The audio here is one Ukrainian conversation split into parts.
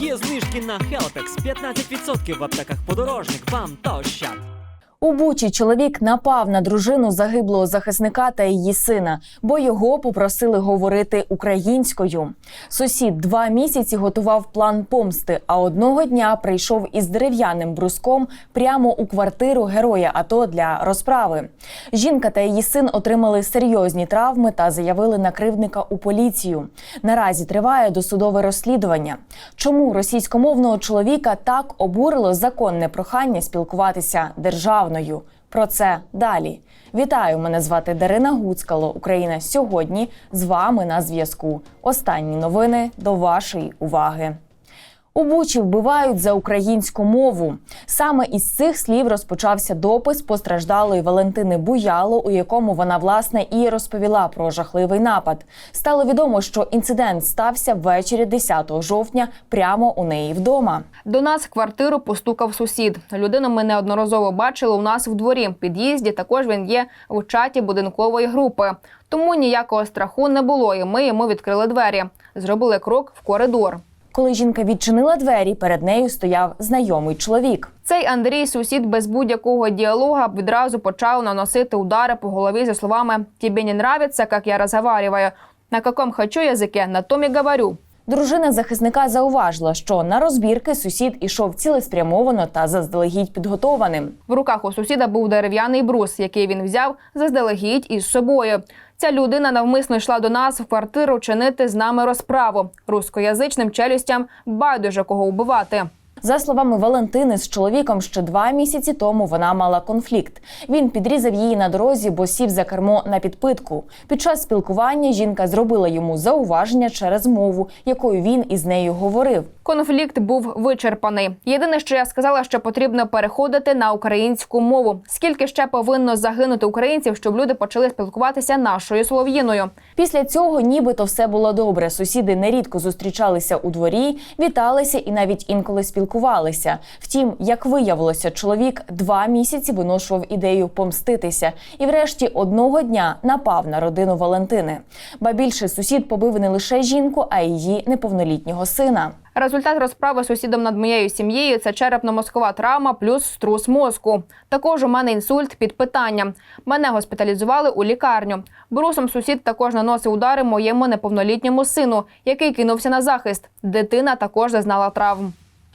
Є знижки на Хелпекс 15% в аптеках подорожник. Вам та ощад. У Бучі чоловік напав на дружину загиблого захисника та її сина, бо його попросили говорити українською. Сусід два місяці готував план помсти, а одного дня прийшов із дерев'яним бруском прямо у квартиру героя АТО для розправи. Жінка та її син отримали серйозні травми та заявили на кривдника у поліцію. Наразі триває досудове розслідування. Чому російськомовного чоловіка так обурило законне прохання спілкуватися державною? Про це далі. Вітаю! Мене звати Дарина Гуцкало. Україна сьогодні з вами на зв'язку. Останні новини до вашої уваги. У Бучі вбивають за українську мову. Саме із цих слів розпочався допис постраждалої Валентини Буяло, у якому вона власне і розповіла про жахливий напад. Стало відомо, що інцидент стався ввечері 10 жовтня прямо у неї вдома. До нас в квартиру постукав сусід. Людину ми неодноразово бачили у нас в дворі. В під'їзді також він є в чаті будинкової групи. Тому ніякого страху не було, і ми йому відкрили двері. Зробили крок в коридор. Коли жінка відчинила двері, перед нею стояв знайомий чоловік. Цей Андрій, сусід без будь-якого діалога, відразу почав наносити удари по голові зі словами «Тебе не нравится, як я розговариваю? На каком хочу язике, на том і говорю». Дружина захисника зауважила, що на розбірки сусід ішов цілеспрямовано та заздалегідь підготованим. В руках у сусіда був дерев'яний брус, який він взяв заздалегідь із собою. Ця людина навмисно йшла до нас в квартиру чинити з нами розправу. Рускоязичним челюстям байдуже кого вбивати. За словами Валентини, з чоловіком ще два місяці тому вона мала конфлікт. Він підрізав її на дорозі, бо сів за кермо на підпитку. Під час спілкування жінка зробила йому зауваження через мову, якою він із нею говорив. Конфлікт був вичерпаний. Єдине, що я сказала, що потрібно переходити на українську мову. Скільки ще повинно загинути українців, щоб люди почали спілкуватися нашою слов'їною? Після цього нібито все було добре. Сусіди нерідко зустрічалися у дворі, віталися і навіть інколи спілкувалися. Втім, як виявилося, чоловік два місяці виношував ідею помститися і, врешті, одного дня напав на родину Валентини. Ба більше сусід побив не лише жінку, а й її неповнолітнього сина. Результат розправи сусідом над моєю сім'єю це черепно-мозкова травма плюс струс мозку. Також у мене інсульт під питанням. Мене госпіталізували у лікарню. Брусом сусід також наносив удари моєму неповнолітньому сину, який кинувся на захист. Дитина також зазнала травм.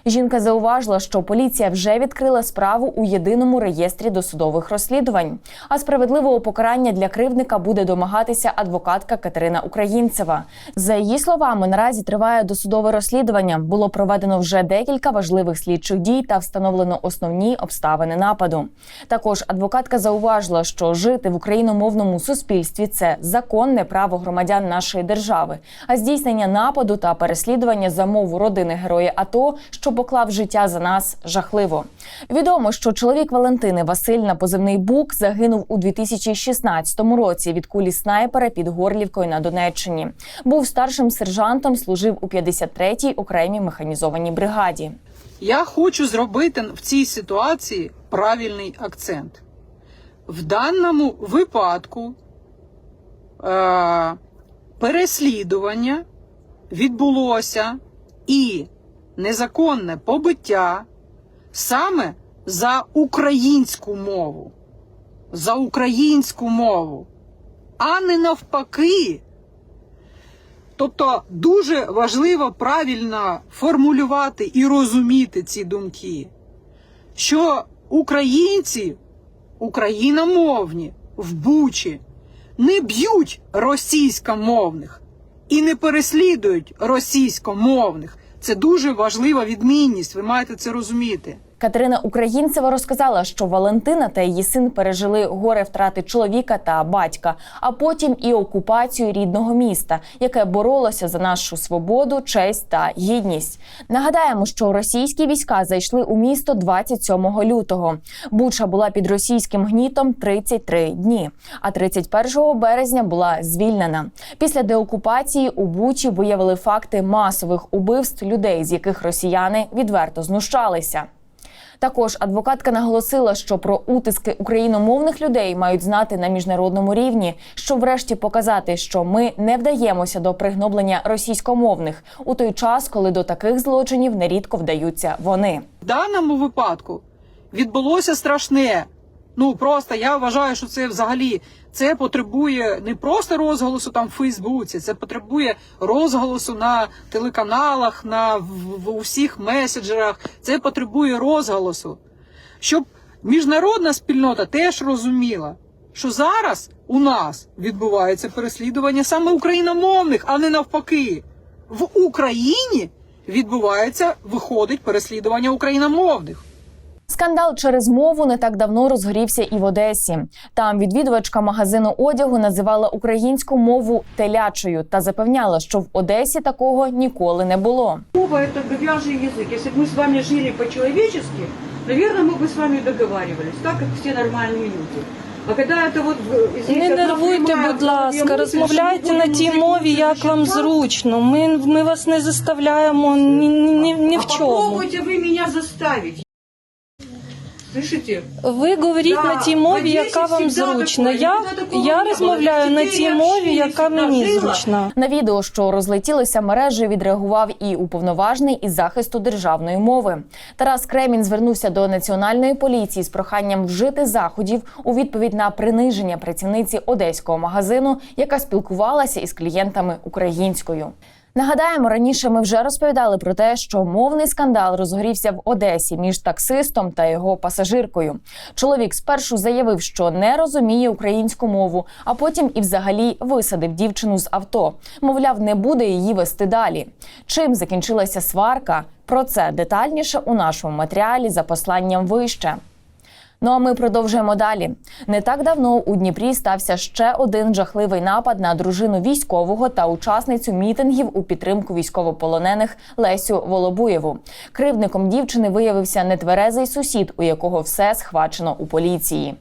Жінка зауважила, що поліція вже відкрила справу у єдиному реєстрі досудових розслідувань. А справедливого покарання для кривдника буде домагатися адвокатка Катерина Українцева. За її словами, наразі триває досудове розслідування. Було проведено вже декілька важливих слідчих дій та встановлено основні обставини нападу. Також адвокатка зауважила, що жити в україномовному суспільстві це законне право громадян нашої держави. А здійснення нападу та переслідування за мову родини героя АТО, що поклав життя за нас, жахливо. Відомо, що чоловік Валентини Василь на позивний Бук загинув у 2016 році від кулі снайпера під Горлівкою на Донеччині. Був старшим сержантом, служив у 53-й окремій механізованій бригаді. Я хочу зробити в цій ситуації правильний акцент. В даному випадку е- переслідування відбулося і незаконне побиття саме за українську мову. За українську мову, а не навпаки. Тобто дуже важливо правильно формулювати і розуміти ці думки, що українці, україномовні в Бучі не б'ють російськомовних і не переслідують російськомовних. Це дуже важлива відмінність. Ви маєте це розуміти. Катерина Українцева розказала, що Валентина та її син пережили горе втрати чоловіка та батька, а потім і окупацію рідного міста, яке боролося за нашу свободу, честь та гідність. Нагадаємо, що російські війська зайшли у місто 27 лютого. Буча була під російським гнітом 33 дні, а 31 березня була звільнена. Після деокупації у Бучі виявили факти масових убивств людей, з яких росіяни відверто знущалися. Також адвокатка наголосила, що про утиски україномовних людей мають знати на міжнародному рівні, щоб врешті показати, що ми не вдаємося до пригноблення російськомовних у той час, коли до таких злочинів нерідко вдаються вони. В даному випадку відбулося страшне. Ну просто я вважаю, що це взагалі це потребує не просто розголосу там в Фейсбуці, це потребує розголосу на телеканалах, на в, в усіх меседжерах. Це потребує розголосу, щоб міжнародна спільнота теж розуміла, що зараз у нас відбувається переслідування саме україномовних, а не навпаки. В Україні відбувається, виходить переслідування україномовних. Скандал через мову не так давно розгорівся і в Одесі. Там відвідувачка магазину одягу називала українську мову телячою та запевняла, що в Одесі такого ніколи не було. Мова – это говяжий язык. Если бы мы с вами жили по-человечески, наверное, мы бы с вами договаривались, так как все нормальные люди. А когда это вот в- здесь Не одна нервуйте, прямая будь в голове ласка, мысль, розмовляйте що на будемо тій жити мові, як вам язиком, зручно. Ми, ми вас не заставляємо ні, ні, ні а в чому. попробуйте вы меня заставить. Слышите? Ви говоріть Да, на тій мові, яка вам зручна. Я, я розмовляю на тій мові, яка мені зручна. На відео, що розлетілося мережею, відреагував і уповноважений із захисту державної мови. Тарас Кремін звернувся до національної поліції з проханням вжити заходів у відповідь на приниження працівниці одеського магазину, яка спілкувалася із клієнтами українською. Нагадаємо, раніше ми вже розповідали про те, що мовний скандал розгорівся в Одесі між таксистом та його пасажиркою. Чоловік спершу заявив, що не розуміє українську мову, а потім і взагалі висадив дівчину з авто. Мовляв, не буде її вести далі. Чим закінчилася сварка? Про це детальніше у нашому матеріалі за посланням вище. Ну а ми продовжуємо далі. Не так давно у Дніпрі стався ще один жахливий напад на дружину військового та учасницю мітингів у підтримку військовополонених Лесю Волобуєву. Кривдником дівчини виявився нетверезий сусід, у якого все схвачено у поліції.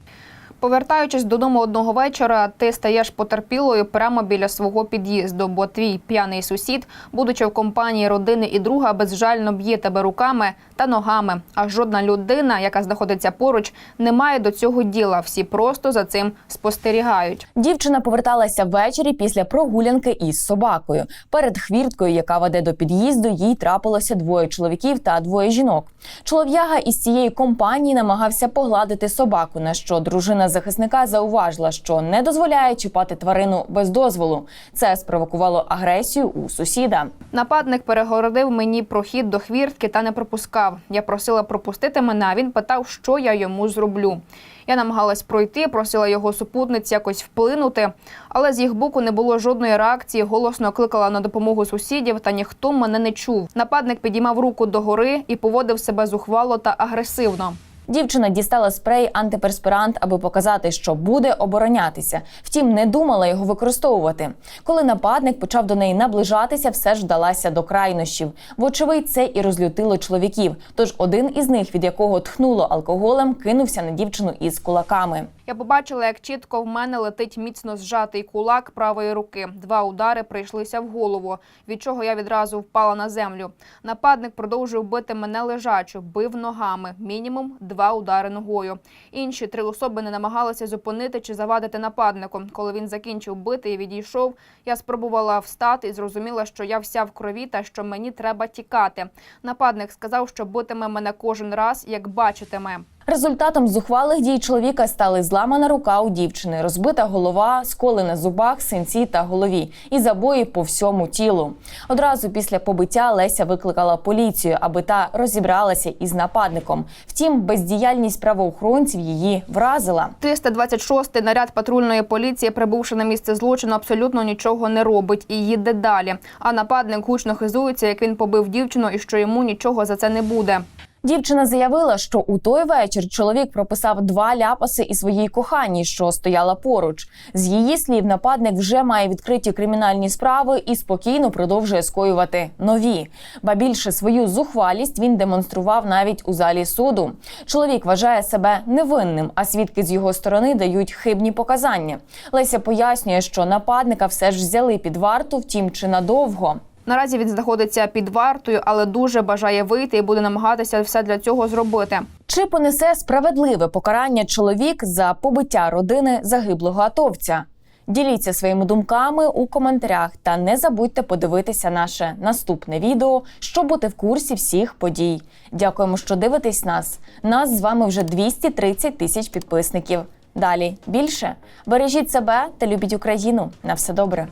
Повертаючись додому одного вечора, ти стаєш потерпілою прямо біля свого під'їзду, бо твій п'яний сусід, будучи в компанії родини і друга, безжально б'є тебе руками та ногами. А жодна людина, яка знаходиться поруч, не має до цього діла. Всі просто за цим спостерігають. Дівчина поверталася ввечері після прогулянки із собакою. Перед хвірткою, яка веде до під'їзду, їй трапилося двоє чоловіків та двоє жінок. Чолов'яга із цієї компанії намагався погладити собаку, на що дружина захисника зауважила, що не дозволяє чіпати тварину без дозволу. Це спровокувало агресію у сусіда. Нападник перегородив мені прохід до хвіртки та не пропускав. Я просила пропустити мене. а Він питав, що я йому зроблю. Я намагалась пройти, просила його супутниць якось вплинути, але з їх боку не було жодної реакції. Голосно кликала на допомогу сусідів, та ніхто мене не чув. Нападник підіймав руку догори і поводив себе зухвало та агресивно. Дівчина дістала спрей антиперспірант, аби показати, що буде оборонятися. Втім, не думала його використовувати. Коли нападник почав до неї наближатися, все ж вдалася до крайнощів. Вочевидь, це і розлютило чоловіків. Тож один із них, від якого тхнуло алкоголем, кинувся на дівчину із кулаками. Я побачила, як чітко в мене летить міцно зжатий кулак правої руки. Два удари прийшлися в голову, від чого я відразу впала на землю. Нападник продовжив бити мене лежачу, бив ногами, мінімум два удари ногою. Інші три особи не намагалися зупинити чи завадити нападнику. Коли він закінчив бити і відійшов, я спробувала встати і зрозуміла, що я вся в крові та що мені треба тікати. Нападник сказав, що битиме мене кожен раз, як бачитиме. Результатом зухвалих дій чоловіка стали зламана рука у дівчини, розбита голова, сколи на зубах, синці та голові і забої по всьому тілу. Одразу після побиття Леся викликала поліцію, аби та розібралася із нападником. Втім, бездіяльність правоохоронців її вразила. 326-й наряд патрульної поліції, прибувши на місце злочину, абсолютно нічого не робить і їде далі. А нападник гучно хизується, як він побив дівчину, і що йому нічого за це не буде. Дівчина заявила, що у той вечір чоловік прописав два ляпаси і своїй коханій, що стояла поруч. З її слів, нападник вже має відкриті кримінальні справи і спокійно продовжує скоювати нові. Ба більше свою зухвалість він демонстрував навіть у залі суду. Чоловік вважає себе невинним, а свідки з його сторони дають хибні показання. Леся пояснює, що нападника все ж взяли під варту, втім чи надовго. Наразі він знаходиться під вартою, але дуже бажає вийти і буде намагатися все для цього зробити. Чи понесе справедливе покарання чоловік за побиття родини загиблого атовця? Діліться своїми думками у коментарях та не забудьте подивитися наше наступне відео, щоб бути в курсі всіх подій. Дякуємо, що дивитесь нас. Нас з вами вже 230 тисяч підписників. Далі більше бережіть себе та любіть Україну. На все добре.